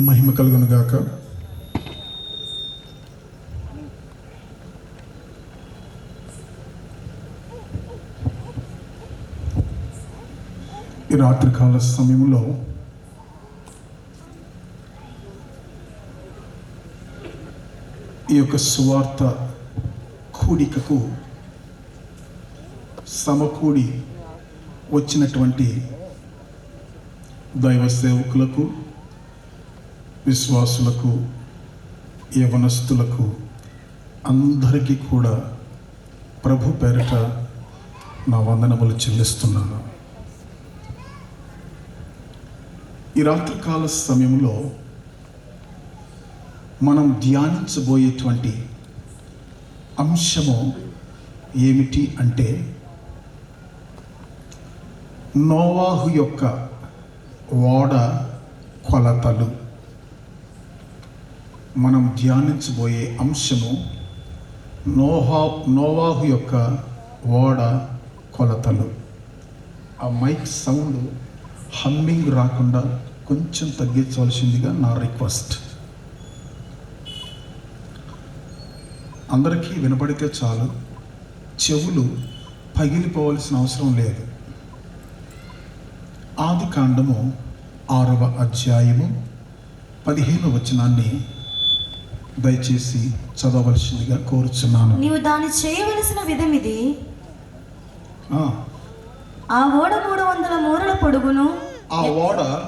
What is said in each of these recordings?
మహిమ కలుగునుగాక ఈ రాత్రికాల సమయంలో ఈ యొక్క సువార్త కూడికకు సమకూడి వచ్చినటువంటి దైవ సేవకులకు విశ్వాసులకు యవనస్తులకు అందరికీ కూడా ప్రభు పేరిట నా వందనములు చెల్లిస్తున్నాను. ఈ రాత్రికాల సమయంలో మనం ధ్యానించబోయేటువంటి అంశము ఏమిటి అంటే నోవాహు యొక్క ఓడ కొలతలు. మనం ధ్యానించబోయే అంశము నోహా నోవాహు యొక్క ఓడ కొలతలు. ఆ మైక్ సౌండ్ హమ్మింగ్ రాకుండా కొంచెం తగ్గించవలసిందిగా నా రిక్వెస్ట్. అందరికీ వినపడితే చాలు చెవులు పగిలిపోవలసిన అవసరం లేదు. ఆది కాండము ఆరవ అధ్యాయము పదిహేను వచనాన్ని దయచేసి చదవలసిందిగా కోరుచున్నాను. నీవు దాన్ని చేయవలసిన విధం ఇది. ఆ, ఓడ మూడు వందల మూరల పొడుగును. ఆ ఓడ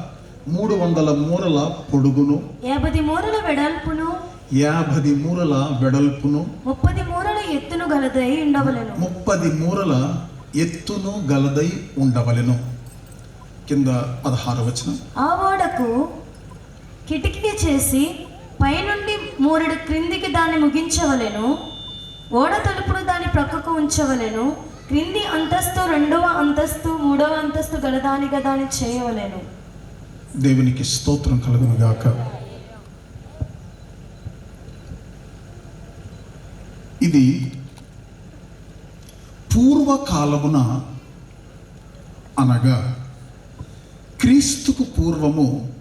మూడు వందల మూరల పొడుగును. యాభై మూరల వెడల్పును. యాభై మూరల వెడల్పును. ముప్పది మూరల ఎత్తును గలదై ఉండవలెను. ముప్పది మూరల ఎత్తును గలదై ఉండవలెను. కింద పదహారు వచనం. ఆ ఓడకు కిటికీ చేసి పైనుండి మూరెడు క్రిందికి దాన్ని ముగించవలెను. ఓడ తలుపుడు దాని ప్రక్కకు ఉంచవలెను. క్రింది అంతస్తు రెండవ అంతస్తు మూడవ అంతస్తు గలదానిగా దాన్ని చేయవలెను. దేవునికి స్తోత్రం కలుగును గాక ఇది పూర్వకాలమున అనగా క్రీస్తుకు పూర్వము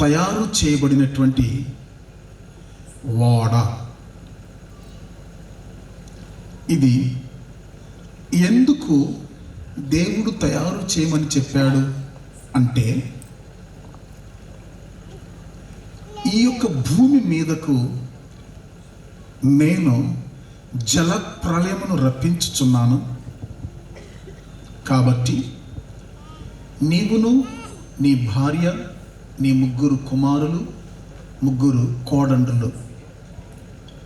తయారు చేయబడినటువంటి వాడ. ఇది ఎందుకు దేవుడు తయారు చేయమని చెప్పాడు అంటే ఈ యొక్క భూమి మీదకు నేను జల ప్రళయమును రప్పించుచున్నాను. కాబట్టి నీవును నీ భార్య నీ ముగ్గురు కుమారులు ముగ్గురు కోడండ్రులు.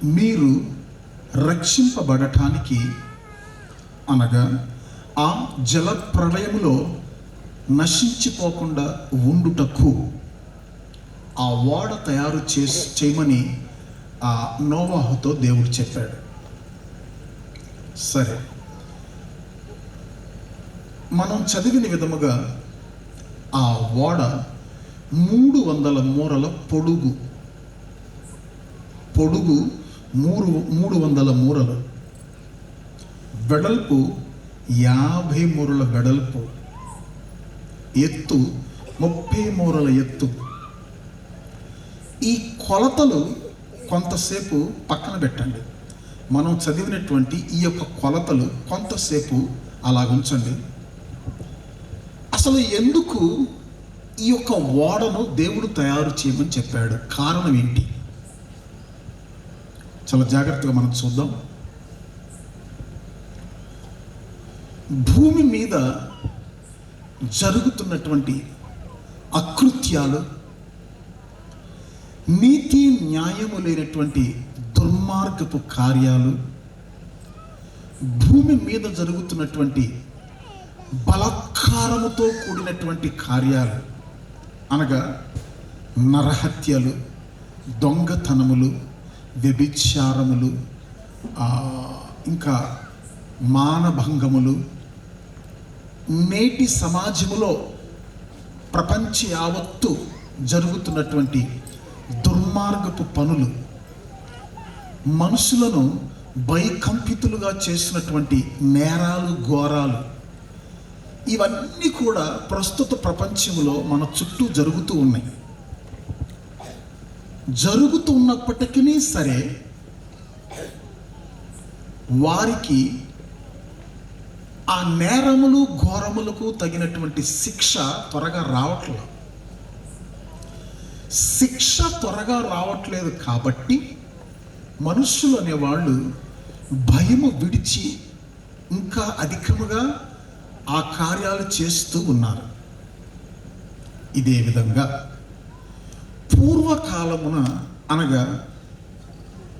మీరు రక్షింపబడటానికి అనగా ఆ జల ప్రళయములో నశించిపోకుండా ఉండుటకు ఆ ఓడ తయారు చేసి చేయమని ఆ నోవాహుతో దేవుడు చెప్పాడు. సరే. మనం చదివిన విధముగా ఆ ఓడ మూడు వందల మూరల పొడుగు. పొడుగు మూడు మూడు వందల మూరలు. వెడల్పు యాభై మూరల వెడల్పు. ఎత్తు ముప్పై మూరల ఎత్తు. ఈ కొలతలు కొంతసేపు పక్కన పెట్టండి. మనం చదివినటువంటి ఈ యొక్క కొలతలు కొంతసేపు అలా ఉంచండి అసలు ఎందుకు ఈ యొక్క ఓడను దేవుడు తయారు చేయమని చెప్పాడు. కారణం ఏంటి? చాలా జాగ్రత్తగా మనం చూద్దాం. భూమి మీద జరుగుతున్నటువంటి అకృత్యాలు నీతి న్యాయము లేనటువంటి దుర్మార్గపు కార్యాలు భూమి మీద జరుగుతున్నటువంటి బలాత్కారముతో కూడినటువంటి కార్యాలు అనగా నరహత్యలు దొంగతనములు వ్యభిచారములు ఇంకా మానభంగములు నేటి సమాజములో ప్రపంచ యావత్తు జరుగుతున్నటువంటి దుర్మార్గపు పనులు మనుషులను భయకంపితులుగా చేసినటువంటి నేరాలు ఘోరాలు ఇవన్నీ కూడా ప్రస్తుత ప్రపంచంలో మన చుట్టూ జరుగుతూ ఉన్నాయి. జరుగుతూ ఉన్నప్పటికీ సరే వారికి ఆ నేరములు ఘోరములకు తగినటువంటి శిక్ష త్వరగా రావట్లేదు. శిక్ష త్వరగా రావట్లేదు కాబట్టి మనుషులు అనేవాళ్ళు భయము విడిచి ఇంకా అధికముగా ఆ కార్యాలు చేస్తూ ఉన్నారు. ఇదే విధంగా పూర్వకాలమున అనగా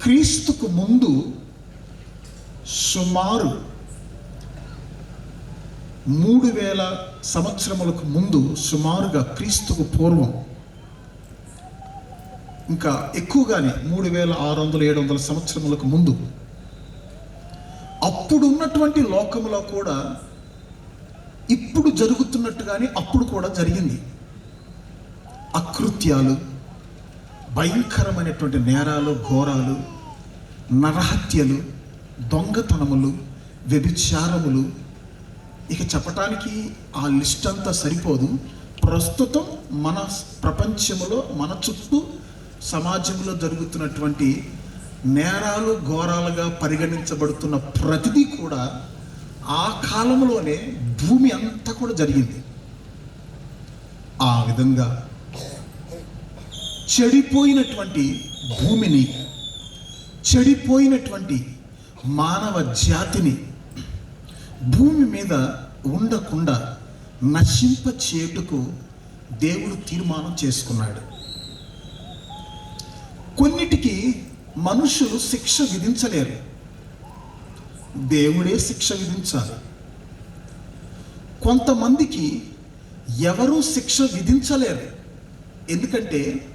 క్రీస్తుకు ముందు సుమారు మూడు వేల సంవత్సరములకు ముందు సుమారుగా క్రీస్తుకు పూర్వం ఇంకా ఎక్కువగానే మూడు వేల ఆరు వందల ఏడు వందల సంవత్సరములకు ముందు అప్పుడు ఉన్నటువంటి లోకములో కూడా ఇప్పుడు జరుగుతున్నట్టుగానే అప్పుడు కూడా జరిగింది. అకృత్యాలు భయంకరమైనటువంటి నేరాలు ఘోరాలు నరహత్యలు దొంగతనములు వ్యభిచారములు. ఇక చెప్పటానికి ఆ లిస్ట్ అంతా సరిపోదు. ప్రస్తుతం మన ప్రపంచంలో మన చుట్టూ సమాజంలో జరుగుతున్నటువంటి నేరాలు ఘోరాలుగా పరిగణించబడుతున్న ప్రతిదీ కూడా ఆ కాలంలోనే భూమి అంతా కూడా జరిగింది. ఆ విధంగా చెడిపోయినటువంటి భూమిని చెడిపోయినటువంటి మానవ జాతిని భూమి మీద ఉండకుండా నశింప చేయుటకు దేవుడు తీర్మానం చేసుకున్నాడు. కొన్నిటికి మనుషులు శిక్ష విధించలేరు. దేవుడే శిక్ష విధించాలి. కొంతమందికి ఎవరూ శిక్ష విధించలేరు. ఎందుకంటే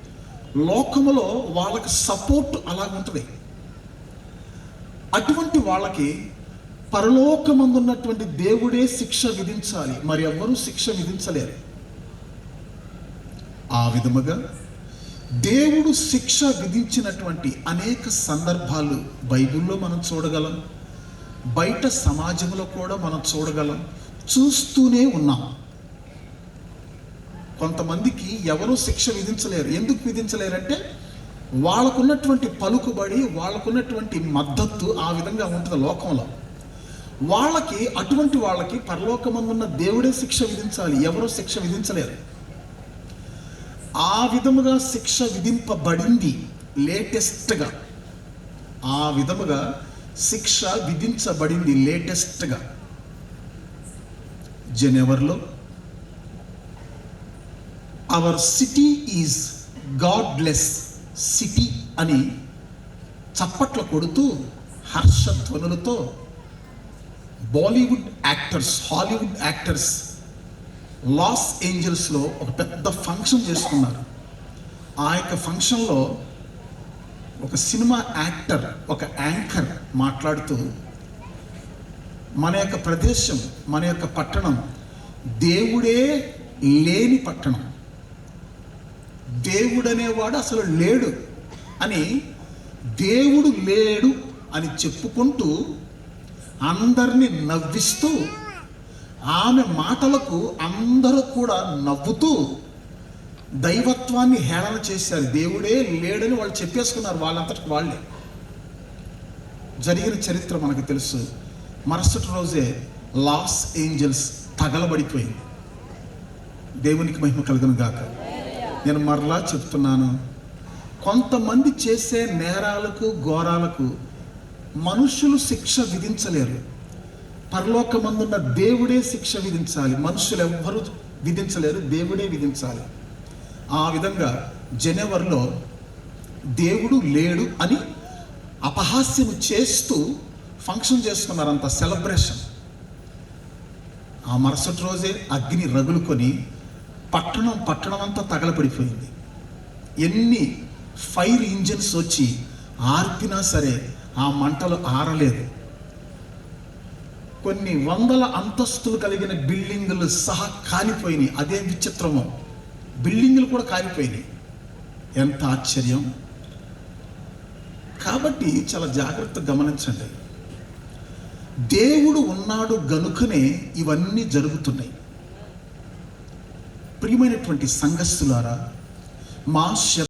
లోకములో వాళ్ళకి సపోర్ట్ అలాగుంటుంది అటువంటి వాళ్ళకి పరలోకమందున్నటువంటి దేవుడే శిక్ష విధించాలి. మరి ఎవ్వరూ శిక్ష విధించలేరు. ఆ విధముగా దేవుడు శిక్ష విధించినటువంటి అనేక సందర్భాలు బైబిల్లో మనం చూడగలం. బయట సమాజంలో కూడా మనం చూడగలం. చూస్తూనే ఉన్నాం. కొంతమందికి ఎవరూ శిక్ష విధించలేరు. ఎందుకు విధించలేరంటే వాళ్ళకున్నటువంటి పలుకుబడి వాళ్ళకున్నటువంటి మద్దతు ఆ విధంగా ఉంటుంది లోకంలో. వాళ్ళకి అటువంటి వాళ్ళకి పరలోకమందున్న దేవుడే శిక్ష విధించాలి. ఎవరో శిక్ష విధించలేరు. ఆ విధముగా శిక్ష విధింపబడింది లేటెస్ట్గా. ఆ విధముగా శిక్ష విధించబడింది లేటెస్ట్గా. జనవరిలో. Our city is godless city అని చప్పట్లు కొడుతూ హర్షధ్వనులతో Bollywood actors Hollywood actors Los ఏంజల్స్లో ఒక పెద్ద ఫంక్షన్ చేసుకున్నారు. ఆ యొక్క ఫంక్షన్లో ఒక సినిమా యాక్టర్ ఒక యాంకర్ మాట్లాడుతూ మన యొక్క ప్రదేశం మన యొక్క పట్టణం దేవుడే లేని పట్టణం. దేవుడనేవాడు అసలు లేడు అని దేవుడు లేడు అని చెప్పుకుంటూ అందరినీ నవ్విస్తూ ఆమె మాటలకు అందరూ కూడా నవ్వుతూ దైవత్వాన్ని హేళన చేశారు. దేవుడే లేడని వాళ్ళు చెప్పేసుకున్నారు. వాళ్ళంతటికి వాళ్ళే. జరిగిన చరిత్ర మనకు తెలుసు. మరుసటి రోజే లాస్ ఏంజల్స్ తగలబడిపోయింది. దేవునికి మహిమ కలుగును గాక. నేను మరలా చెప్తున్నాను కొంతమంది చేసే నేరాలకు ఘోరాలకు మనుషులు శిక్ష విధించలేరు. పరలోకమందున్న దేవుడే శిక్ష విధించాలి. మనుషులు ఎవ్వరూ విధించలేరు దేవుడే విధించాలి. ఆ విధంగా జనవరిలో దేవుడు లేడు అని అపహాస్యము చేస్తూ ఫంక్షన్ చేసుకున్నారు అంత సెలబ్రేషన్. ఆ మరుసటి రోజే అగ్ని రగులుకొని పట్టణం పట్టణం అంతా తగలపడిపోయింది. ఎన్ని ఫైర్ ఇంజిన్స్ వచ్చి ఆర్పినా సరే ఆ మంటలు ఆరలేదు. కొన్ని వందల అంతస్తులు కలిగిన బిల్డింగులు సహా కాలిపోయినాయి. అదే విచిత్రము. బిల్డింగులు కూడా కాలిపోయినాయి. ఎంత ఆశ్చర్యం. కాబట్టి చాలా జాగ్రత్త గమనించండి. దేవుడు ఉన్నాడు గనుకనే ఇవన్నీ జరుగుతున్నాయి. ప్రియమైనటువంటి సంఘస్థులారా మా